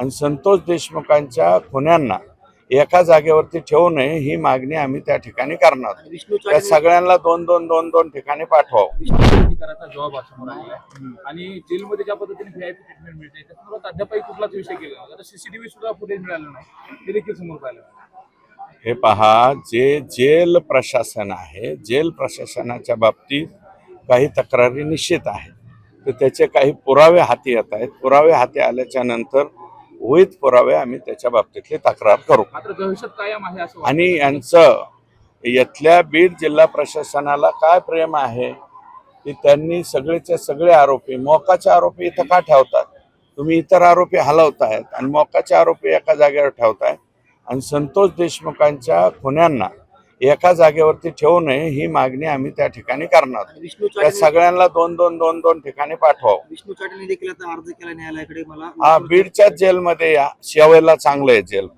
आणि संतोष देशमुखांच्या खुन्यांना एका जागेवरती ठेवू नये ही मागणी आम्ही त्या ठिकाणी करणार. त्या सगळ्यांना दोन दोन दोन दोन ठिकाणी पाठवावं. आणि जेलमध्ये ज्या पद्धतीने व्हीआयपी ट्रीटमेंट मिळते अद्यापही कुठलाच विषय केला आता सीसीटीव्ही सुद्धा फुटेज मिळालं नाही. ते देखील समोर पाहिलं. हे पहा जे जेल प्रशासन आहे जेल प्रशासनाच्या बाबतीत काही तक्रारी निश्चित आहेत. तर त्याचे काही पुरावे हाती येत आहेत. पुरावे हाती आल्याच्यानंतर विविध पुरावे आम्ही त्याच्या बाबतीतली तक्रार करू. आणि यांचं यातल्या बीड जिल्हा प्रशासनाला काय प्रेम आहे? की त्यांनी सगळेचे सगळे आरोपी मोकाचे आरोपी इथं का ठेवतात? तुम्ही इतर आरोपी हलवतायत आणि मोकाचे आरोपी एका जागेवर ठेवताय आणि संतोष देशमुखांच्या खुन्यांना एका जागेवरती ठेवू नये ही मागणी आम्ही त्या ठिकाणी करणार. त्या सगळ्यांना दोन दोन दोन दोन ठिकाणी पाठवावं. विष्णू देखील आता अर्ज केला न्यायालयाकडे मला हा बीडच्या जेलमध्ये या शेवेला चांगलं आहे जेल.